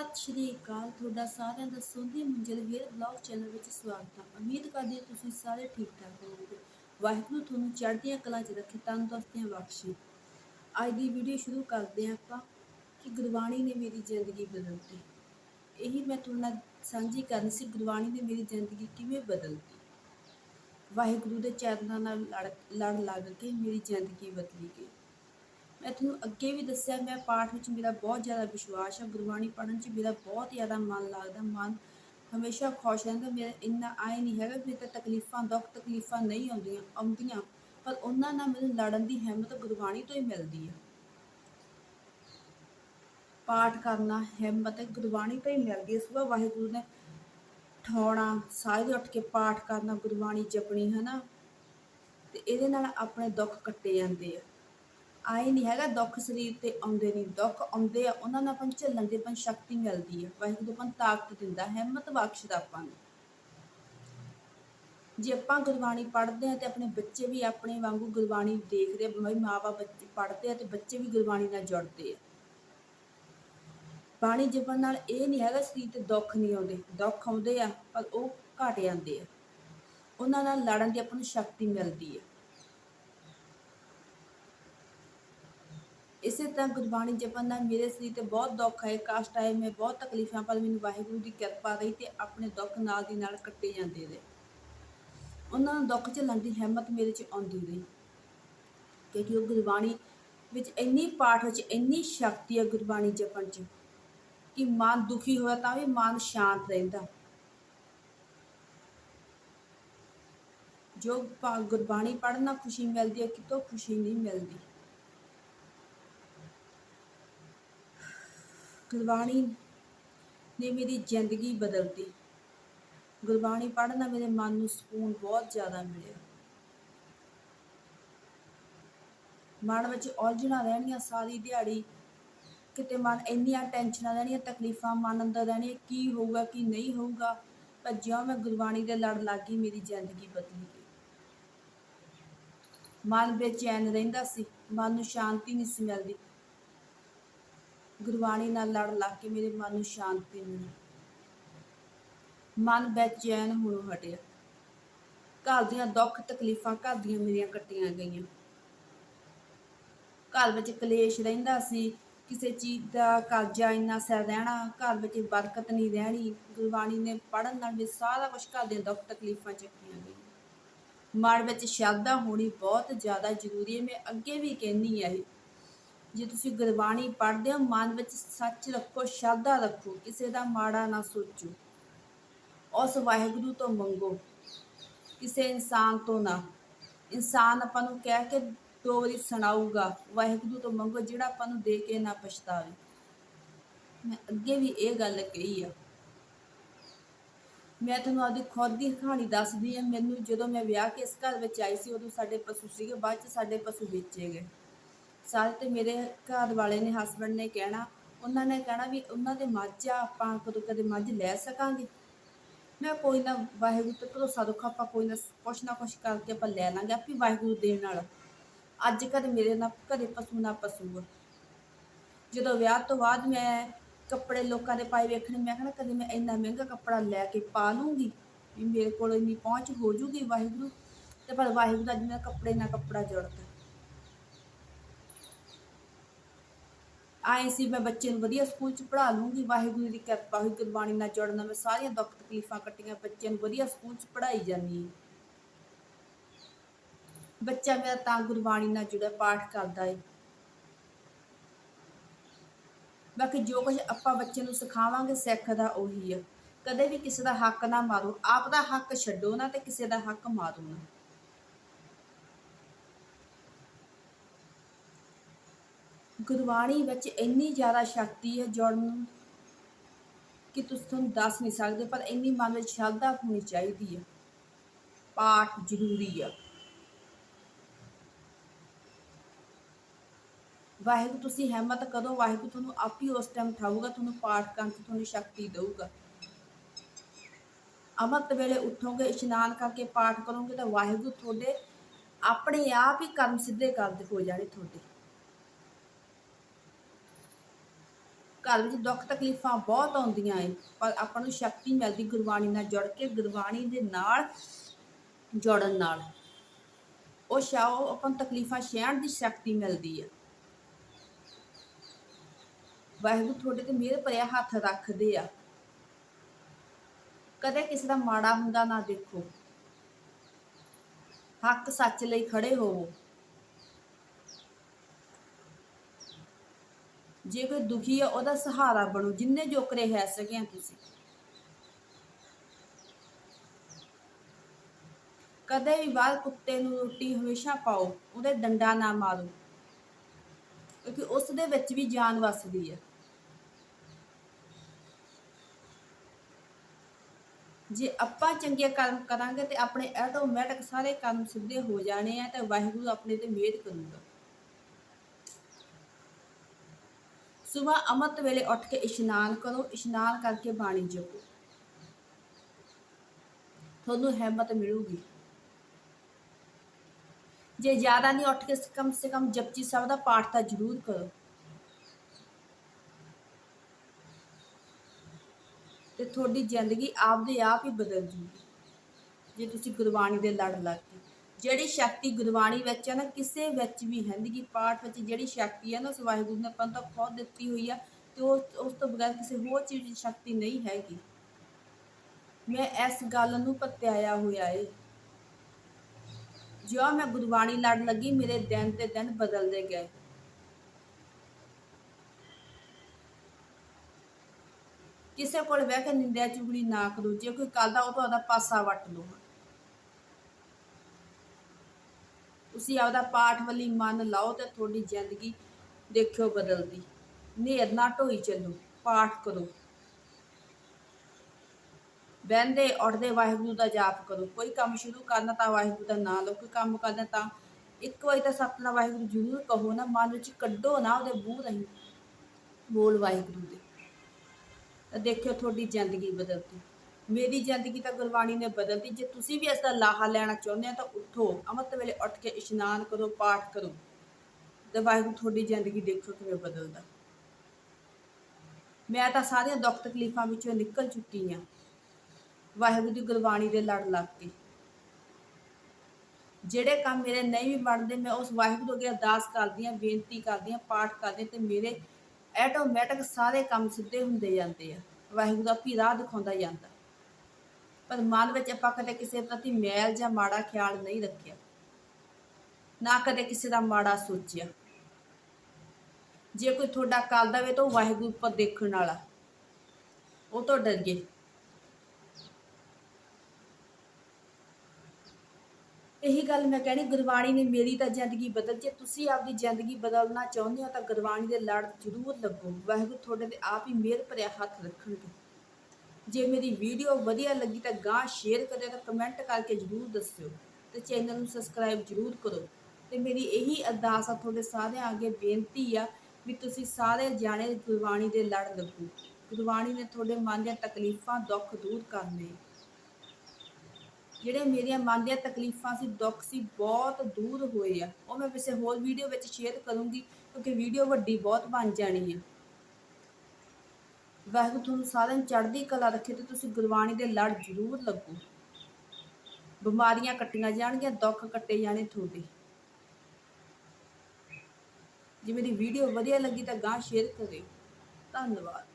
ਸਤਿ ਸ਼੍ਰੀ ਅਕਾਲ। ਤੁਹਾਡਾ ਸਾਰਿਆਂ ਦਾ ਸੋਧੀ ਮੰਜ਼ਿਲ ਵੀਰ ਬਲੌਗ ਚੈਨਲ ਵਿੱਚ ਸਵਾਗਤ ਹੈ। ਉਮੀਦ ਕਰਦੇ ਹਾਂ ਤੁਸੀਂ ਸਾਰੇ ਠੀਕ ਠਾਕ ਹੋਵੋਗੇ। ਵਾਹਿਗੁਰੂ ਤੁਹਾਨੂੰ ਚੜ੍ਹਦੀਆਂ ਕਲਾ 'ਚ ਰੱਖੇ ਤੰਦਰੁਸਤੀਆਂ ਬਖਸ਼ੇ। ਅੱਜ ਦੀ ਵੀਡੀਓ ਸ਼ੁਰੂ ਕਰਦੇ ਹਾਂ ਆਪਾਂ ਕਿ ਗੁਰਬਾਣੀ ਨੇ ਮੇਰੀ ਜ਼ਿੰਦਗੀ ਬਦਲਤੀ। ਇਹੀ ਮੈਂ ਤੁਹਾਡੇ ਨਾਲ ਸਾਂਝੀ ਕਰਨੀ ਸੀ, ਗੁਰਬਾਣੀ ਨੇ ਮੇਰੀ ਜ਼ਿੰਦਗੀ ਕਿਵੇਂ ਬਦਲਤੀ? ਵਾਹਿਗੁਰੂ ਦੇ ਚਰਨਾਂ ਨਾਲ ਲੜ ਲੜ ਲੱਗ ਕੇ ਮੇਰੀ ਜ਼ਿੰਦਗੀ ਬਦਲੀ ਗਈ। ਮੈਂ ਤੁਹਾਨੂੰ ਅੱਗੇ ਵੀ ਦੱਸਿਆ, ਮੈਂ ਪਾਠ ਵਿੱਚ ਮੇਰਾ ਬਹੁਤ ਜ਼ਿਆਦਾ ਵਿਸ਼ਵਾਸ ਹੈ, ਗੁਰਬਾਣੀ ਪੜ੍ਹਨ 'ਚ ਮੇਰਾ ਬਹੁਤ ਜ਼ਿਆਦਾ ਮਨ ਲੱਗਦਾ, ਮਨ ਹਮੇਸ਼ਾ ਖੁਸ਼ ਰਹਿੰਦਾ, ਮੇਰਾ ਇੰਨਾ ਆਏ ਨਹੀਂ ਹੈਗਾ ਮੇਰੇ ਤਾਂ ਤਕਲੀਫਾਂ, ਦੁੱਖ ਤਕਲੀਫਾਂ ਨਹੀਂ ਆਉਂਦੀਆਂ ਆਉਂਦੀਆਂ, ਪਰ ਉਹਨਾਂ ਨਾਲ ਮੈਨੂੰ ਲੜਨ ਦੀ ਹਿੰਮਤ ਗੁਰਬਾਣੀ ਤੋਂ ਹੀ ਮਿਲਦੀ ਹੈ। ਪਾਠ ਕਰਨਾ ਹਿੰਮਤ ਗੁਰਬਾਣੀ ਤੋਂ ਹੀ ਮਿਲਦੀ ਹੈ। ਸੁਬਾ ਵਾਹਿਗੁਰੂ ਨੇ ਠਾਉਣਾ, ਸਾਰੇ ਉੱਠ ਕੇ ਪਾਠ ਕਰਨਾ, ਗੁਰਬਾਣੀ ਜਪਣੀ ਹੈ ਨਾ ਤੇ ਇਹਦੇ ਨਾਲ ਆਪਣੇ ਦੁੱਖ ਕੱਟੇ ਜਾਂਦੇ ਆ। ਆਏ ਨਹੀਂ ਹੈਗਾ, ਦੁੱਖ ਸਰੀਰ ਤੇ ਆਉਂਦੇ ਨਹੀਂ, ਦੁੱਖ ਆਉਂਦੇ ਆ, ਉਹਨਾਂ ਨਾਲ ਆਪਾਂ ਨੂੰ ਝੱਲਣ ਦੀ ਆਪਾਂ ਸ਼ਕਤੀ ਮਿਲਦੀ ਹੈ ਵਾਹਿਗੁਰੂ ਆਪਾਂ ਨੂੰ ਤਾਕਤ ਦਿੰਦਾ, ਹਿੰਮਤ ਬਖਸ਼ਦਾ ਆਪਾਂ ਨੂੰ। ਜੇ ਆਪਾਂ ਗੁਰਬਾਣੀ ਪੜ੍ਹਦੇ ਆ ਤੇ ਆਪਣੇ ਬੱਚੇ ਵੀ ਆਪਣੇ ਵਾਂਗੂ ਗੁਰਬਾਣੀ ਦੇਖਦੇ ਆ, ਬਈ ਮਾਪੇ ਬੱਚੇ ਪੜ੍ਹਦੇ ਆ ਤੇ ਬੱਚੇ ਵੀ ਗੁਰਬਾਣੀ ਨਾਲ ਜੁੜਦੇ ਆ। ਬਾਣੀ ਜਪਣ ਨਾਲ ਇਹ ਨਹੀਂ ਹੈਗਾ, ਸਰੀਰ ਤੇ ਦੁੱਖ ਨਹੀਂ ਆਉਂਦੇ, ਦੁੱਖ ਆਉਂਦੇ ਆ, ਪਰ ਉਹ ਘਟ ਜਾਂਦੇ ਆ। ਉਹਨਾਂ ਨਾਲ ਲੜਨ ਦੀ ਆਪਾਂ ਨੂੰ ਸ਼ਕਤੀ ਮਿਲਦੀ ਹੈ ਇਸੇ ਤਰ੍ਹਾਂ ਗੁਰਬਾਣੀ ਜਪਣ ਨਾਲ ਮੇਰੇ ਸਰੀਰ ਤੇ ਬਹੁਤ ਦੁੱਖ ਆਏ ਕਸ਼ਟ ਆਏ ਮੈਂ ਬਹੁਤ ਤਕਲੀਫਾਂ ਪਰ ਮੈਨੂੰ ਵਾਹਿਗੁਰੂ ਦੀ ਕਿਰਪਾ ਰਹੀ ਤੇ ਆਪਣੇ ਦੁੱਖ ਨਾਲ ਦੀ ਨਾਲ ਕੱਟੇ ਜਾਂਦੇ ਰਹੇ। ਉਹਨਾਂ ਨੂੰ ਦੁੱਖ ਝੱਲਣ ਦੀ ਹਿੰਮਤ ਮੇਰੇ 'ਚ ਆਉਂਦੀ ਰਹੀ। ਕਿਉਂਕਿ ਉਹ ਗੁਰਬਾਣੀ ਵਿੱਚ ਇੰਨੀ ਪਾਠ ਵਿੱਚ ਇੰਨੀ ਸ਼ਕਤੀ ਹੈ ਗੁਰਬਾਣੀ ਜਪਣ 'ਚ ਕਿ ਮਨ ਦੁਖੀ ਹੋਇਆ ਤਾਂ ਵੀ ਮਨ ਸ਼ਾਂਤ ਰਹਿੰਦਾ। ਜੋ ਗੁਰਬਾਣੀ ਪੜ੍ਹਨ ਨਾਲ ਖੁਸ਼ੀ ਮਿਲਦੀ ਹੈ, ਕਿਤੋਂ ਖੁਸ਼ੀ ਨਹੀਂ ਮਿਲਦੀ। ਗੁਰਬਾਣੀ ਨੇ ਮੇਰੀ ਜ਼ਿੰਦਗੀ ਬਦਲਤੀ। ਗੁਰਬਾਣੀ ਪੜ੍ਹਨ ਨਾਲ ਮੇਰੇ ਮਨ ਨੂੰ ਸਕੂਨ ਬਹੁਤ ਜ਼ਿਆਦਾ ਮਿਲਿਆ। ਮਨ ਵਿੱਚ ਉਲਝਣਾਂ ਰਹਿਣੀਆਂ ਸਾਰੀ ਦਿਹਾੜੀ, ਕਿਤੇ ਮਨ ਇੰਨੀਆਂ ਟੈਨਸ਼ਨਾਂ ਰਹਿਣੀਆਂ, ਤਕਲੀਫਾਂ ਮਨ ਅੰਦਰ ਰਹਿਣੀਆਂ, ਕੀ ਹੋਊਗਾ, ਕੀ ਨਹੀਂ ਹੋਊਗਾ, ਪਰ ਜਿਉਂ ਮੈਂ ਗੁਰਬਾਣੀ ਦੇ ਲੜ ਲੱਗ ਗਈ ਮੇਰੀ ਜ਼ਿੰਦਗੀ ਬਦਲ ਗਈ। ਮਨ ਬੇਚੈਨ ਰਹਿੰਦਾ ਸੀ, ਮਨ ਨੂੰ ਸ਼ਾਂਤੀ ਨਹੀਂ ਸੀ ਮਿਲਦੀ। ਗੁਰਬਾਣੀ ਨਾਲ ਲੜ ਲੱਗ ਕੇ ਮੇਰੇ ਮਨ ਨੂੰ ਸ਼ਾਂਤੀ ਮਿਲੀ। ਮਨ ਬੇਚੈਨ ਹੋਣੋਂ ਹਟਿਆ। ਘਰ ਦੀਆਂ ਦੁੱਖ ਤਕਲੀਫਾਂ ਘਰ ਦੀਆਂ ਮੇਰੀਆਂ ਕੱਟੀਆਂ ਗਈਆਂ। ਘਰ ਵਿੱਚ ਕਲੇਸ਼ ਰਹਿੰਦਾ ਸੀ, ਕਿਸੇ ਚੀਜ਼ ਦਾ ਕਰਜ਼ਾ ਇੰਨਾ ਸਿਰ ਰਹਿਣਾ, ਘਰ ਵਿੱਚ ਬਰਕਤ ਨਹੀਂ ਰਹਿਣੀ, ਗੁਰਬਾਣੀ ਨੇ ਪੜਨ ਨਾਲ ਵੀ ਸਾਰਾ ਕੁਝ ਘਰ ਦੀਆਂ ਦੁੱਖ ਤਕਲੀਫਾਂ ਚੱਕੀਆਂ ਗਈਆਂ। ਮਨ ਵਿੱਚ ਸ਼ਰਧਾ ਹੋਣੀ ਬਹੁਤ ਜ਼ਿਆਦਾ ਜ਼ਰੂਰੀ ਹੈ, ਮੈਂ ਅੱਗੇ ਵੀ ਕਹਿੰਦੀ ਆ ਇਹ। ਜੇ ਤੁਸੀਂ ਗੁਰਬਾਣੀ ਪੜ੍ਹਦੇ ਹੋ, ਮਨ ਵਿੱਚ ਸੱਚ ਰੱਖੋ, ਸ਼ਰਧਾ ਰੱਖੋ, ਕਿਸੇ ਦਾ ਮਾੜਾ ਨਾ ਸੋਚੋ। ਉਸ ਵਾਹਿਗੁਰੂ ਤੋਂ ਮੰਗੋ, ਕਿਸੇ ਇਨਸਾਨ ਤੋਂ ਨਾ। ਇਨਸਾਨ ਆਪਾਂ ਨੂੰ ਕਹਿ ਕੇ ਦੋ ਵਾਰੀ ਸੁਣਾਊਗਾ, ਵਾਹਿਗੁਰੂ ਤੋਂ ਮੰਗੋ, ਜਿਹੜਾ ਆਪਾਂ ਨੂੰ ਦੇ ਕੇ ਨਾ ਪਛਤਾਵੇ। ਮੈਂ ਅੱਗੇ ਵੀ ਇਹ ਗੱਲ ਕਹੀ ਆ। ਮੈਂ ਤੁਹਾਨੂੰ ਆਪਦੀ ਖੁਦ ਦੀ ਕਹਾਣੀ ਦੱਸਦੀ ਆ, ਮੈਨੂੰ ਜਦੋਂ ਮੈਂ ਵਿਆਹ ਕੇ ਇਸ ਘਰ ਵਿੱਚ ਆਈ ਸੀ, ਉਦੋਂ ਸਾਡੇ ਪਸ਼ੂ ਸੀਗੇ, ਬਾਅਦ ਚ ਸਾਡੇ ਪਸ਼ੂ ਵੇਚੇ ਗਏ। ਸਾਰੇ ਤੇ ਮੇਰੇ ਘਰ ਵਾਲੇ ਨੇ ਹਸਬੰਡ ਨੇ ਕਹਿਣਾ, ਉਹਨਾਂ ਨੇ ਕਹਿਣਾ ਵੀ ਉਹਨਾਂ ਦੇ ਮੱਝ ਆ, ਆਪਾਂ ਕਦੋਂ ਕਦੇ ਮੱਝ ਲੈ ਸਕਾਂਗੇ। ਮੈਂ ਕੋਈ ਨਾ, ਵਾਹਿਗੁਰੂ ਤੇ ਭਰੋਸਾ ਰੱਖੋ, ਆਪਾਂ ਕੋਈ ਨਾ ਕੁਛ ਨਾ ਕੁਛ ਕਰਕੇ ਆਪਾਂ ਲੈ ਲਾਂਗੇ ਆਪੇ ਵਾਹਿਗੁਰੂ ਦੇਣ ਨਾਲ। ਅੱਜ ਕਦੇ ਮੇਰੇ ਨਾਲ, ਘਰੇ ਪਸ਼ੂ ਨਾ ਪਸ਼ੂ ਜਦੋਂ ਵਿਆਹ ਤੋਂ ਬਾਅਦ ਮੈਂ ਕੱਪੜੇ ਲੋਕਾਂ ਦੇ ਪਾਏ ਵੇਖਣੇ, ਮੈਂ ਕਹਿੰਦਾ ਕਦੇ ਮੈਂ ਇੰਨਾ ਮਹਿੰਗਾ ਕੱਪੜਾ ਲੈ ਕੇ ਪਾ ਲੂੰਗੀ ਵੀ ਮੇਰੇ ਕੋਲ ਇੰਨੀ ਪਹੁੰਚ ਹੋ ਜੂਗੀ ਵਾਹਿਗੁਰੂ। ਤੇ ਪਰ ਵਾਹਿਗੁਰੂ ਦਾ ਜਿਵੇਂ ਕੱਪੜੇ ਨਾਲ ਕੱਪੜਾ ਜੁੜਦਾ ਆਏ ਸੀ, ਮੈਂ ਬੱਚੇ ਨੂੰ ਵਧੀਆ ਸਕੂਲ ਚ ਪੜ੍ਹਾ ਲੂੰਗੀ। ਵਾਹਿਗੁਰੂ ਦੀ ਕਿਰਪਾ ਹੋਈ, ਗੁਰਬਾਣੀ ਨਾਲ ਜੁੜਨਾ, ਮੈਂ ਸਾਰੀਆਂ ਦੁੱਖ ਤਕਲੀਫਾਂ ਕੱਟੀਆਂ, ਬੱਚਿਆਂ ਨੂੰ ਵਧੀਆ ਸਕੂਲ ਚ ਪੜ੍ਹਾਈ ਜਾਂਦੀ ਬੱਚਾ ਮੇਰਾ ਤਾਂ ਗੁਰਬਾਣੀ ਨਾਲ ਜੁੜਿਆ, ਪਾਠ ਕਰਦਾ ਏ। ਬਾਕੀ ਜੋ ਕੁਝ ਆਪਾਂ ਬੱਚੇ ਨੂੰ ਸਿਖਾਵਾਂਗੇ ਸਿੱਖਦਾ ਉਹੀ ਆ। ਕਦੇ ਵੀ ਕਿਸੇ ਦਾ ਹੱਕ ਨਾ ਮਾਰੋ। ਆਪ ਦਾ ਹੱਕ ਛੱਡੋ ਨਾ ਤੇ ਕਿਸੇ ਦਾ ਹੱਕ ਮਾਰੋ ਨਾ। ਗੁਰਬਾਣੀ ਵਿੱਚ ਇੰਨੀ ਜ਼ਿਆਦਾ ਸ਼ਕਤੀ ਹੈ ਜੁੜਨ ਨੂੰ ਕਿ ਤੁਸੀਂ ਤੁਹਾਨੂੰ ਦੱਸ ਨਹੀਂ ਸਕਦੇ, ਪਰ ਇੰਨੀ ਮਨ ਵਿੱਚ ਸ਼ਰਧਾ ਹੋਣੀ ਚਾਹੀਦੀ ਹੈ। ਪਾਠ ਜ਼ਰੂਰੀ ਆ। ਵਾਹਿਗੁਰੂ, ਤੁਸੀਂ ਹਿੰਮਤ ਕਰੋ। ਵਾਹਿਗੁਰੂ ਤੁਹਾਨੂੰ ਆਪ ਹੀ ਉਸ ਟਾਈਮ ਉਠਾਊਗਾ ਤੁਹਾਨੂੰ ਪਾਠ ਕਰਨ ਤੇ ਤੁਹਾਨੂੰ ਸ਼ਕਤੀ ਦੇਊਗਾ। ਅੰਮ੍ਰਿਤ ਵੇਲੇ ਉਠੋਗੇ, ਇਸ਼ਨਾਨ ਕਰਕੇ ਪਾਠ ਕਰੋਗੇ ਤਾਂ ਵਾਹਿਗੁਰੂ ਤੁਹਾਡੇ ਆਪਣੇ ਆਪ ਹੀ ਕਰਮ ਸਿੱਧੇ ਕਰਦੇ ਹੋ ਜਾਣੇ ਤੁਹਾਡੇ। ਘਰ ਵਿੱਚ ਦੁੱਖ ਤਕਲੀਫਾਂ ਬਹੁਤ ਆਉਂਦੀਆਂ ਏ, ਪਰ ਆਪਾਂ ਨੂੰ ਸ਼ਕਤੀ ਮਿਲਦੀ ਗੁਰਬਾਣੀ ਨਾਲ ਜੁੜ ਕੇ, ਗੁਰਬਾਣੀ ਦੇ ਨਾਲ ਜੋੜਨ ਨਾਲ। ਉਹ ਸ਼ਾਓ ਆਪਾਂ ਨੂੰ ਤਕਲੀਫਾਂ ਸਹਿਣ ਦੀ ਸ਼ਕਤੀ ਮਿਲਦੀ ਹੈ ਵਾਹਿਗੁਰੂ ਤੁਹਾਡੇ ਤੇ ਮਿਹਰ ਭਰਿਆ ਹੱਥ ਰੱਖਦੇ ਆ। ਕਦੇ ਕਿਸੇ ਦਾ ਮਾੜਾ ਹੁੰਦਾ ਨਾ ਦੇਖੋ। ਹੱਕ ਸੱਚ ਲਈ ਖੜੇ ਹੋਵੋ। ਜੇ ਕੋਈ ਦੁਖੀ ਆ, ਉਹਦਾ ਸਹਾਰਾ ਬਣੋ, ਜਿੰਨੇ ਜੋਕਰੇ ਹੈ ਸਕਿਆ ਤੁਸੀਂ। ਕਦੇ ਵੀ ਬਾਹਰ ਕੁੱਤੇ ਨੂੰ ਰੋਟੀ ਹਮੇਸ਼ਾ ਪਾਓ, ਉਹਦੇ ਡੰਡਾ ਨਾ ਮਾਰੋ, ਕਿਉਂਕਿ ਉਸ ਦੇ ਵਿੱਚ ਵੀ ਜਾਨ ਵਸਦੀ ਹੈ ਜੇ ਆਪਾਂ ਚੰਗੇ ਕਰਮ ਕਰਾਂਗੇ ਤੇ ਆਪਣੇ ਆਟੋਮੈਟਿਕ ਸਾਰੇ ਕੰਮ ਸਿੱਧੇ ਹੋ ਜਾਣੇ ਆ ਤੇ ਵਾਹਿਗੁਰੂ ਆਪਣੇ ਤੇ ਮਿਹਰ ਕਰੂਗਾ। ਸਵੇਰ ਅੰਮ੍ਰਿਤ ਵੇਲੇ ਉੱਠ ਕੇ ਇਸ਼ਨਾਨ ਕਰੋ, ਇਸ਼ਨਾਨ ਕਰਕੇ ਬਾਣੀ ਜਪੋ। ਤੁਹਾਨੂੰ ਹਿੰਮਤ ਮਿਲੂਗੀ। ਜੇ ਜ਼ਿਆਦਾ ਨਹੀਂ ਉੱਠ ਕੇ ਕਮ ਸੇ ਕਮ ਜਪਜੀ ਸਾਹਿਬ ਦਾ ਪਾਠ ਤਾਂ ਜ਼ਰੂਰ ਕਰੋ। ਤੇ ਤੁਹਾਡੀ ਜ਼ਿੰਦਗੀ ਆਪਦੇ ਆਪ ਹੀ ਬਦਲ ਜੂਗੀ। ਜੇ ਤੁਸੀਂ ਗੁਰਬਾਣੀ ਦੇ ਲੜ ਲੱਗ ਜਿਹੜੀ ਸ਼ਕਤੀ ਗੁਰਬਾਣੀ ਵਿੱਚ ਹੈ ਨਾ, ਕਿਸੇ ਵਿੱਚ ਵੀ ਹੈ ਨਹੀਂ ਪਾਠ ਵਿੱਚ ਜਿਹੜੀ ਸ਼ਕਤੀ ਹੈ ਨਾ, ਉਸ ਵਾਹਿਗੁਰੂ ਨੇ ਆਪਾਂ ਨੂੰ ਖੁਦ ਦਿੱਤੀ ਹੋਈ ਆ, ਤੇ ਉਸ ਉਸ ਤੋਂ ਬਗੈਰ ਕਿਸੇ ਹੋਰ ਚੀਜ਼ ਦੀ ਸ਼ਕਤੀ ਨਹੀਂ ਹੈਗੀ। ਮੈਂ ਇਸ ਗੱਲ ਨੂੰ ਪਤਿਆਇਆ ਹੋਇਆ ਏ। ਜਿਉਂ ਮੈਂ ਗੁਰਬਾਣੀ ਲੜ ਲੱਗੀ, ਮੇਰੇ ਦਿਨ ਤੇ ਦਿਨ ਬਦਲਦੇ ਗਏ। ਕਿਸੇ ਕੋਲ ਬਹਿ ਕੇ ਨਿੰਦਿਆ ਚੁਗਲੀ ਨਾ ਕਰੋ, ਜੇ ਕੋਈ ਕੱਲ ਦਾ ਉਹ ਤੁਹਾਡਾ ਪਾਸਾ ਵੱਟ ਲਓ ਤੁਸੀਂ ਆਪਦਾ ਪਾਠ ਵੱਲੀ ਮਨ ਲਾਓ ਤੇ ਤੁਹਾਡੀ ਜ਼ਿੰਦਗੀ ਦੇਖਿਓ ਬਦਲਦੀ। ਨੇਰ ਨਾ ਢੋਈ ਚੱਲੋ, ਪਾਠ ਕਰੋ। ਬਹਿੰਦੇ, ਉੱਠਦੇ, ਵਾਹਿਗੁਰੂ ਦਾ ਜਾਪ ਕਰੋ। ਕੋਈ ਕੰਮ ਸ਼ੁਰੂ ਕਰਨਾ ਤਾਂ ਵਾਹਿਗੁਰੂ ਦਾ ਨਾਮ ਲਓ, ਕੋਈ ਕੰਮ ਕਰਨਾ ਤਾਂ ਇੱਕ ਵਾਰੀ ਤਾਂ ਸਤਨਾਮ ਵਾਹਿਗੁਰੂ ਜ਼ਰੂਰ ਕਹੋ ਨਾ, ਮਨ ਵਿੱਚ ਕੱਢੋ ਨਾ ਉਹਦੇ ਮੂੰਹ ਰਹੀ ਬੋਲ ਵਾਹਿਗੁਰੂ ਦੇ। ਤਾਂ ਦੇਖਿਓ ਤੁਹਾਡੀ ਜ਼ਿੰਦਗੀ ਬਦਲਦੀ। ਮੇਰੀ ਜ਼ਿੰਦਗੀ ਤਾਂ ਗੁਰਬਾਣੀ ਨੇ ਬਦਲਦੀ ਜੇ ਤੁਸੀਂ ਵੀ ਇਸ ਦਾ ਲਾਹਾ ਲੈਣਾ ਚਾਹੁੰਦੇ ਹੋ ਤਾਂ ਉੱਠੋ। ਅੰਮ੍ਰਿਤ ਵੇਲੇ ਉੱਠ ਕੇ ਇਸ਼ਨਾਨ ਕਰੋ, ਪਾਠ ਕਰੋ। ਤੇ ਵਾਹਿਗੁਰੂ ਤੁਹਾਡੀ ਜ਼ਿੰਦਗੀ ਦੇਖੋ ਕਿਵੇਂ ਬਦਲਦਾ। ਮੈਂ ਤਾਂ ਸਾਰੀਆਂ ਦੁੱਖ ਤਕਲੀਫਾਂ ਵਿੱਚੋਂ ਨਿਕਲ ਚੁੱਕੀ ਹਾਂ। ਵਾਹਿਗੁਰੂ ਦੀ ਗੁਰਬਾਣੀ ਦੇ ਲੜ ਲੱਗ ਕੇ। ਜਿਹੜੇ ਕੰਮ ਮੇਰੇ ਨਹੀਂ ਵੀ ਬਣਦੇ, ਮੈਂ ਉਸ ਵਾਹਿਗੁਰੂ ਅੱਗੇ ਅਰਦਾਸ ਕਰਦੀ ਹਾਂ, ਬੇਨਤੀ ਕਰਦੀ ਹਾਂ, ਪਾਠ ਕਰਦੀ ਹਾਂ ਤੇ ਮੇਰੇ ਆਟੋਮੈਟਿਕ ਸਾਰੇ ਕੰਮ ਸਿੱਧੇ ਹੁੰਦੇ ਜਾਂਦੇ ਆ। ਵਾਹਿਗੁਰੂ ਦਾ ਵੀ ਰਾਹ ਦਿਖਾਉਂਦਾ ਜਾਂਦਾ। ਪਰ ਮਨ ਵਿੱਚ ਆਪਾਂ ਕਦੇ ਕਿਸੇ ਪ੍ਰਤੀ ਮੈਲ ਜਾਂ ਮਾੜਾ ਖਿਆਲ ਨਹੀਂ ਰੱਖਿਆ। ਨਾ ਕਦੇ ਕਿਸੇ ਦਾ ਮਾੜਾ ਸੋਚਿਆ। ਜੇ ਕੋਈ ਤੁਹਾਡਾ ਕਰ ਵੇ ਤਾਂ ਉਹ ਵਾਹਿਗੁਰੂ ਉੱਪਰ ਦੇਖਣ ਵਾਲਾ। ਉਹ ਤੋਂ ਡਰ ਗਏ ਇਹੀ ਗੱਲ ਮੈਂ ਕਹਿਣੀ, ਗੁਰਬਾਣੀ ਨੇ ਮੇਰੀ ਤਾਂ ਜ਼ਿੰਦਗੀ ਬਦਲ, ਜੇ ਤੁਸੀਂ ਆਪਦੀ ਜ਼ਿੰਦਗੀ ਬਦਲਣਾ ਚਾਹੁੰਦੇ ਹੋ ਤਾਂ ਗੁਰਬਾਣੀ ਦੇ ਲੜ ਜ਼ਰੂਰ ਲੱਗੋ। ਵਾਹਿਗੁਰੂ ਤੁਹਾਡੇ ਤੇ ਆਪ ਹੀ ਮਿਹਰ ਭਰਿਆ ਹੱਥ ਰੱਖਣਗੇ। ਜੇ ਮੇਰੀ ਵੀਡੀਓ ਵਧੀਆ ਲੱਗੀ ਤਾਂ ਗਾਂ ਸ਼ੇਅਰ ਕਰਿਓ ਤਾਂ ਕਮੈਂਟ ਕਰਕੇ ਜ਼ਰੂਰ ਦੱਸਿਓ ਤੇ ਚੈਨਲ ਨੂੰ ਸਬਸਕ੍ਰਾਈਬ ਜ਼ਰੂਰ ਕਰੋ। ਤੇ ਮੇਰੀ ਇਹੀ ਅਰਦਾਸ ਆ, ਤੁਹਾਡੇ ਸਾਰਿਆਂ ਅੱਗੇ ਬੇਨਤੀ ਆ ਵੀ ਤੁਸੀਂ ਸਾਰੇ ਜਾਣੇ ਗੁਰਬਾਣੀ ਦੇ ਲੜ ਲੱਗੋ। ਗੁਰਬਾਣੀ ਨੇ ਤੁਹਾਡੇ ਮਨ ਦੀਆਂ ਤਕਲੀਫਾਂ ਦੁੱਖ ਦੂਰ ਕਰਨੇ ਜਿਹੜੇ ਮੇਰੀਆਂ ਮਨ ਦੀਆਂ ਤਕਲੀਫਾਂ ਸੀ, ਦੁੱਖ ਸੀ, ਬਹੁਤ ਦੂਰ ਹੋਏ ਆ। ਉਹ ਮੈਂ ਕਿਸੇ ਹੋਰ ਵੀਡੀਓ ਵਿੱਚ ਸ਼ੇਅਰ ਕਰੂੰਗੀ ਕਿਉਂਕਿ ਵੀਡੀਓ ਵੱਡੀ ਬਹੁਤ ਬਣ ਜਾਣੀ ਹੈ ਵਾਹਿਗੁਰੂ, ਤੁਹਾਨੂੰ ਸਾਰਿਆਂ ਨੂੰ ਚੜ੍ਹਦੀ ਕਲਾ ਰੱਖੇ ਤੇ ਤੁਸੀਂ ਗੁਰਬਾਣੀ ਦੇ ਲੜ ਜ਼ਰੂਰ ਲੱਗੋ। ਬਿਮਾਰੀਆਂ ਕੱਟੀਆਂ ਜਾਣਗੀਆਂ, ਦੁੱਖ ਕੱਟੇ ਜਾਣੇ ਤੁਹਾਡੇ। ਜੇ ਮੇਰੀ ਵੀਡੀਓ ਵਧੀਆ ਲੱਗੀ ਤਾਂ ਗਾਂ ਸ਼ੇਅਰ ਕਰਿਓ। ਧੰਨਵਾਦ।